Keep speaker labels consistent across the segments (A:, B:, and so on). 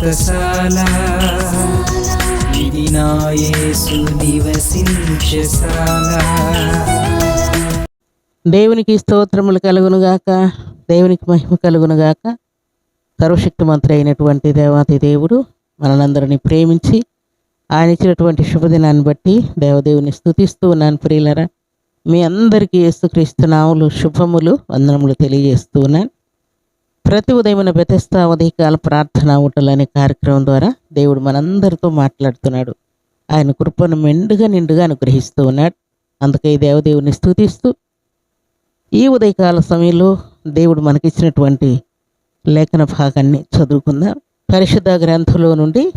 A: వ్రతశాల ఇది నాయసు నివసించశాల
B: దేవునికి స్తోత్రములు కలుగునుగాక దేవునికి మహిమ కలుగునుగాక సర్వశక్తిమంతుడు అయినటువంటి దేవాతి దేవుడు మనందరినీ ప్రేమించి ఆయన ఇచ్చినటువంటి శుభదినాన్ని బట్టి దేవదేవుని స్థుతిస్తూ ఉన్నాను ప్రియులరా. మీ అందరికీ యేసుక్రీస్తు నాములు శుభములు వందనములు తెలియజేస్తూ ఉన్నాను. ప్రతి ఉదయమున బెతెస్తా ఉదయకాల ప్రార్థన ఊటలు అనే కార్యక్రమం ద్వారా దేవుడు మనందరితో మాట్లాడుతున్నాడు. ఆయన కృపను మెండుగా నిండుగా అనుగ్రహిస్తూ ఉన్నాడు. అందుకే దేవదేవుని స్థుతిస్తూ ఈ ఉదయకాల సమయంలో దేవుడు మనకిచ్చినటువంటి లేఖన భాగాన్ని చదువుకుందాం. పరిశుద్ధ గ్రంథంలో నుండి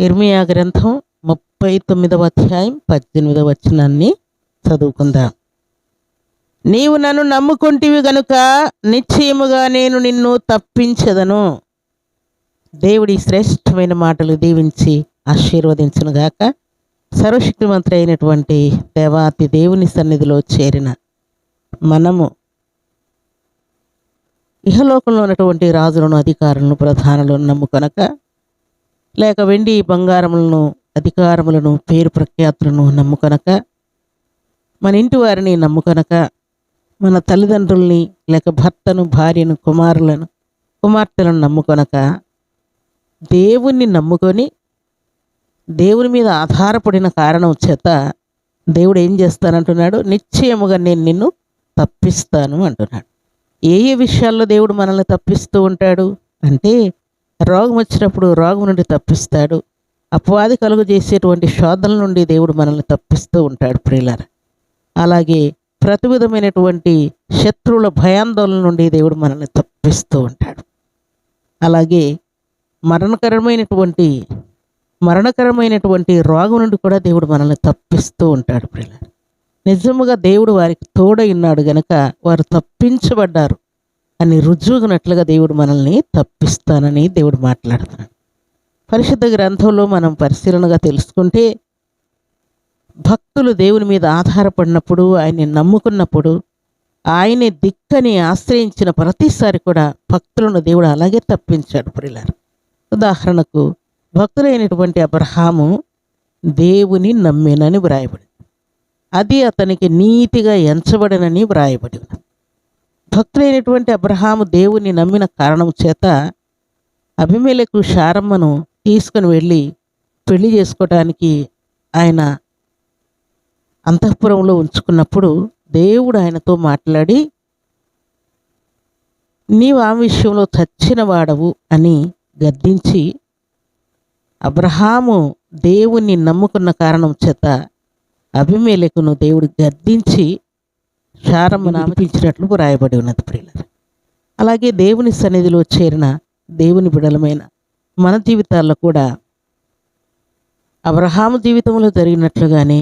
B: ఇర్మియా గ్రంథం ముప్పై తొమ్మిదవ అధ్యాయం పద్దెనిమిదవ వచనాన్ని చదువుకుందాం. నీవు నన్ను నమ్ముకుంటివి గనుక నిశ్చయముగా నేను నిన్ను తప్పించదను. దేవుడి శ్రేష్టమైన మాటలు దీవించి ఆశీర్వదించునుగాక. సర్వశక్తిమంత్రి అయినటువంటి దేవాతి దేవుని సన్నిధిలో చేరిన మనము ఇహలోకంలో ఉన్నటువంటి రాజులను అధికారులను ప్రధానులను నమ్ముకొనక లేక వెండి బంగారములను అధికారములను పేరు ప్రఖ్యాతులను నమ్ముకొనక మన ఇంటి వారిని నమ్ముకొనక మన తల్లిదండ్రుల్ని లేక భర్తను భార్యను కుమారులను కుమార్తెలను నమ్ముకొనక దేవుణ్ణి నమ్ముకొని దేవుని మీద ఆధారపడిన కారణం చేత దేవుడు ఏం చేస్తానంటున్నాడు? నిశ్చయముగా నేను నిన్ను తప్పిస్తాను అంటున్నాడు. ఏ ఏ విషయాల్లో దేవుడు మనల్ని తప్పిస్తూ ఉంటాడు? అంటే రోగం వచ్చినప్పుడు రోగం నుండి తప్పిస్తాడు. అపవాది కలుగు చేసేటువంటి శోధనల నుండి దేవుడు మనల్ని తప్పిస్తూ ఉంటాడు ప్రియులార. అలాగే ప్రతి విధమైనటువంటి శత్రువుల భయాందోళన నుండి దేవుడు మనల్ని తప్పిస్తూ ఉంటాడు. అలాగే మరణకరమైనటువంటి మరణకరమైనటువంటి రోగం నుండి కూడా దేవుడు మనల్ని తప్పిస్తూ ఉంటాడు ప్రియులార. నిజముగా దేవుడు వారికి తోడై గనక వారు తప్పించబడ్డారు అని రుజువునట్లుగా దేవుడు మనల్ని తప్పిస్తానని దేవుడు మాట్లాడుతున్నాడు. పరిశుద్ధ గ్రంథంలో మనం పరిశీలనగా తెలుసుకుంటే భక్తులు దేవుని మీద ఆధారపడినప్పుడు ఆయన్ని నమ్ముకున్నప్పుడు ఆయనే దిక్కని ఆశ్రయించిన ప్రతిసారి కూడా భక్తులను దేవుడు అలాగే తప్పించాడు ప్రియులారు. ఉదాహరణకు భక్తులైనటువంటి అబ్రహాము దేవుని నమ్మినని వ్రాయబడి అది అతనికి నీతిగా ఎంచబడినని వ్రాయబడి భక్తులైనటువంటి అబ్రహాము దేవుని నమ్మిన కారణం చేత అభిమేలకు శారమ్మను తీసుకుని వెళ్ళి పెళ్ళి చేసుకోవడానికి ఆయన అంతఃపురంలో ఉంచుకున్నప్పుడు దేవుడు ఆయనతో మాట్లాడి నీవు ఆ విషయంలో చచ్చిన వాడవు అని గద్దించి అబ్రహాము దేవుణ్ణి నమ్ముకున్న కారణం చేత అభిమేలకును దేవుడు గద్దించి శారమ్మను అనిపించినట్లు రాయబడి ఉన్నది ప్రియుల అలాగే దేవుని సన్నిధిలో చేరిన దేవుని బిడలమైన మన జీవితాల్లో కూడా అబ్రహాము జీవితంలో జరిగినట్లుగానే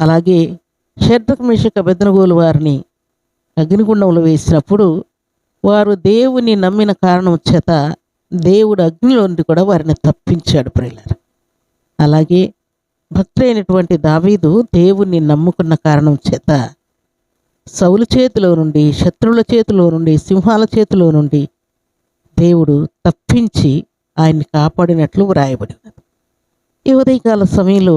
B: అలాగే షడ్రక్ మిషక బెదనగోలు వారిని అగ్నిగుండంలో వేసినప్పుడు వారు దేవుని నమ్మిన కారణం చేత దేవుడు అగ్నిలో నుండి కూడా వారిని తప్పించాడు ప్రియులారు. అలాగే భక్తులైనటువంటి దావీదు దేవుణ్ణి నమ్ముకున్న కారణం చేత సౌలు చేతిలో నుండి శత్రువుల చేతిలో నుండి సింహాల చేతిలో నుండి దేవుడు తప్పించి ఆయన్ని కాపాడినట్లు వ్రాయబడినది. ఈ ఉదయకాల సమయంలో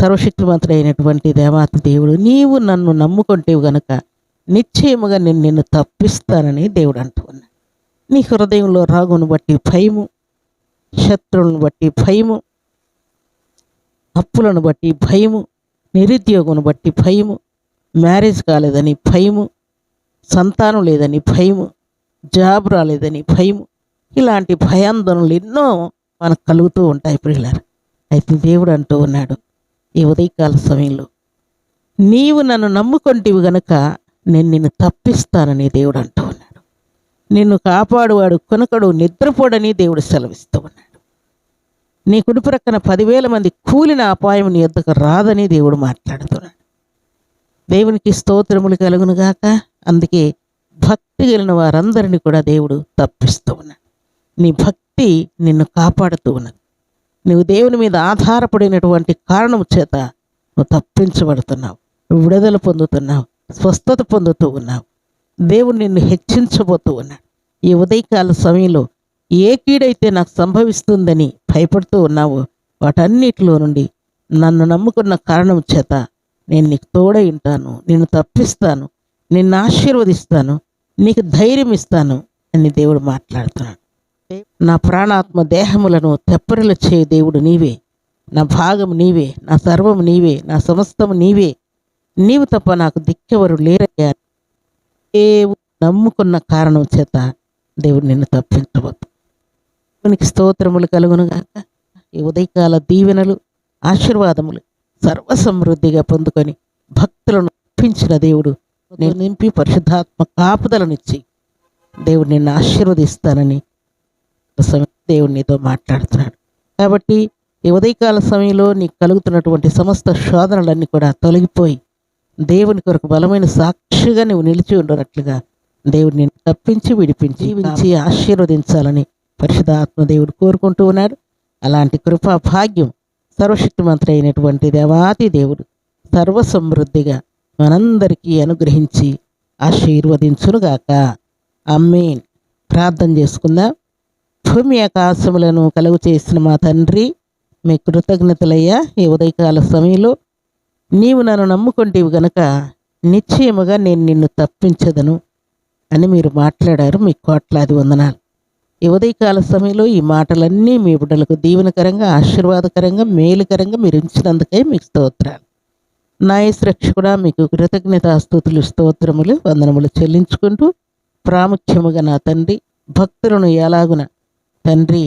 B: సర్వశక్తివంతుడైనటువంటి దేవాతి దేవుడు నీవు నన్ను నమ్ముకుంటేవు గనక నిశ్చయముగా నేను నిన్ను తప్పిస్తానని దేవుడు అంటూ ఉన్నాడు. నీ హృదయంలో రాగును బట్టి భయము శత్రువులను బట్టి భయము అప్పులను బట్టి భయము నిరుద్యోగం బట్టి భయము మ్యారేజ్ కాలేదని భయము సంతానం లేదని భయము జాబ్ రాలేదని భయము ఇలాంటి భయాందోళనలు ఎన్నో మనకు కలుగుతూ ఉంటాయి ప్రియులారు. అయితే దేవుడు అంటూ ఉన్నాడు ఈ ఉదయకాల సమయంలో. నీవు నన్ను నమ్ముకొంటివి గనుక నేను నిన్ను తప్పిస్తానని దేవుడు అంటూ ఉన్నాడు. నిన్ను కాపాడువాడు కొనకడు నిద్రపోడని దేవుడు సెలవిస్తూ ఉన్నాడు. నీ కుడి ప్రక్కన పదివేల మంది కూలిన అపాయం నీ ఎద్దకు రాదని దేవుడు మాట్లాడుతున్నాడు. దేవునికి స్తోత్రములు కలుగునుగాక అందుకే భక్తి కలిగిన వారందరినీ కూడా దేవుడు తప్పిస్తూ ఉన్నాడు. నీ భక్తి నిన్ను కాపాడుతూ ఉన్నది. నువ్వు దేవుని మీద ఆధారపడినటువంటి కారణం చేత నువ్వు తప్పించబడుతున్నావు విడుదల పొందుతున్నావు స్వస్థత పొందుతూ ఉన్నావు. దేవుడు నిన్ను హెచ్చించబోతూ ఉన్నాడు. ఈ ఉదయకాల సమయంలో ఏ కీడైతే నాకు సంభవిస్తుందని భయపడుతూ ఉన్నావో వాటన్నిటిలో నుండి నన్ను నమ్ముకున్న కారణం చేత నేను నీకు తోడై ఉంటాను నిన్ను తప్పిస్తాను నిన్ను ఆశీర్వదిస్తాను నీకు ధైర్యం ఇస్తాను అని దేవుడు మాట్లాడుతున్నాడు. నా ప్రాణాత్మ దేహములను తెప్పరిలు చే దేవుడు నీవే. నా భాగం నీవే నా సర్వము నీవే నా సమస్తము నీవే. నీవు తప్ప నాకు దిక్కెవరు లేరయ్యా. దేవుడు నమ్ముకున్న కారణం చేత దేవుడు నిన్ను తప్పించవద్దు. దేవునికి స్తోత్రములు కలుగునుగాక ఈ ఉదయకాల దీవెనలు ఆశీర్వాదములు సర్వసమృద్ధిగా పొందుకొని భక్తులను ఒప్పించిన దేవుడు నేను నింపి పరిశుద్ధాత్మ కాపుదలనిచ్చి దేవుడు నిన్ను ఆశీర్వదిస్తానని సమయం దేవుడు నీతో మాట్లాడుతున్నాడు. కాబట్టి ఈ ఉదయకాల సమయంలో నీకు కలుగుతున్నటువంటి సమస్త శోధనలన్నీ కూడా తొలగిపోయి దేవుని కొరకు బలమైన సాక్షిగా నువ్వు నిలిచి ఉండనట్లుగా దేవుడు నిన్ను తప్పించి విడిపించి వించి ఆశీర్వదించాలని పరిశుధాత్మ దేవుడు కోరుకుంటూ ఉన్నాడు. అలాంటి కృపా భాగ్యం సర్వశక్తిమంతుడు అయినటువంటి దేవాతి దేవుడు సర్వ సమృద్ధిగా మనందరికీ అనుగ్రహించి ఆశీర్వదించునుగాక. అమ్మేన్ ప్రార్థన చేసుకుందాం. భూమి ఆకాశములను కలుగు చేసిన మా తండ్రి మీ కృతజ్ఞతలయ్యా ఈ ఉదయకాల సమయంలో. నీవు నన్ను నమ్ముకుంటేవి గనక నిశ్చయముగా నేను నిన్ను తప్పించదను అని మీరు మాట్లాడారు. మీ కోట్లాది వందనాలు. ఈ ఉదయకాల సమయంలో ఈ మాటలన్నీ మీ బిడ్డలకు దీవెనకరంగా ఆశీర్వాదకరంగా మేలుకరంగా మీరు ఉంచినందుకే మీకు స్తోత్రాలు. నా రక్షకుడా మీకు కృతజ్ఞతాస్తుతులు స్తోత్రములు వందనములు చెల్లించుకుంటూ ప్రాముఖ్యముగా నా తండ్రి భక్తులను ఎలాగున తండ్రి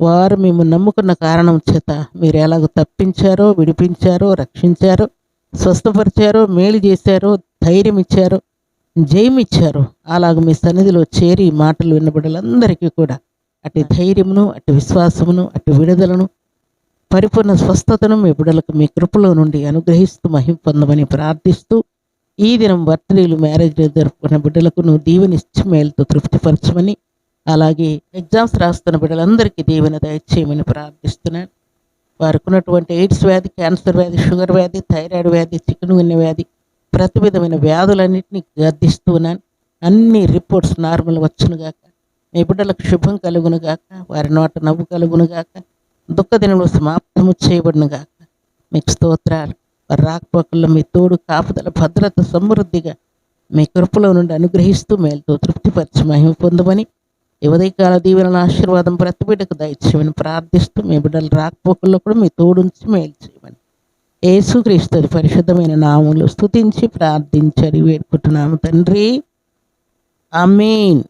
B: వారు మేము నమ్ముకున్న కారణం చేత మీరు ఎలాగ తప్పించారో విడిపించారో రక్షించారో స్వస్థపరిచారో మేలు చేశారో ధైర్యం ఇచ్చారో జయమిచ్చారు అలాగ మీ సన్నిధిలో చేరి మాటలు వినబడలందరికీ కూడా అటు ధైర్యమును అటు విశ్వాసమును అటు విడుదలను పరిపూర్ణ స్వస్థతను మీ బిడ్డలకు మీ కృపలో నుండి అనుగ్రహిస్తూ మహిం పొందమని ప్రార్థిస్తూ ఈ దినం బర్త్డేలు మ్యారేజ్ జరుపుకున్న బిడ్డలకు నువ్వు దీవెనిచ్చి మేలుతో తృప్తిపరచమని అలాగే ఎగ్జామ్స్ రాస్తున్న బిడ్డలందరికీ దీవెన దయచేయమని ప్రార్థిస్తున్నాను. వారికి ఉన్నటువంటి ఎయిడ్స్ వ్యాధి క్యాన్సర్ వ్యాధి షుగర్ వ్యాధి థైరాయిడ్ వ్యాధి చికెన్ గున్న వ్యాధి ప్రతి విధమైన వ్యాధులన్నింటినీ గర్దిస్తున్నాను అన్ని రిపోర్ట్స్ నార్మల్ వచ్చునుగాక మీ బిడ్డలకు శుభం కలుగునుగాక వారి నోట నవ్వు కలుగునుగాక దుఃఖ దినములు సమాప్తము చేయబడినగాక మీకు స్తోత్రాలు. వారి రాకపోకల్లో మీ తోడు కాపుదల భద్రత సమృద్ధిగా మీ కృపలో నుండి అనుగ్రహిస్తూ మేలుతో తృప్తిపరిచి మహిమ పొందమని ఈ ఉదయకాల దీవెన ఆశీర్వాదం ప్రతి బిడ్డకు దయచేయమని ప్రార్థిస్తూ మీ బిడ్డలు రాకపోకల్లో కూడా మీ తోడుంచి మేలు చేయమని. ఏసుక్రీస్తుది పరిశుద్ధమైన నాములు స్తుతించి ప్రార్థించడి వేడుకుంటున్నాము తండ్రి. అమీన్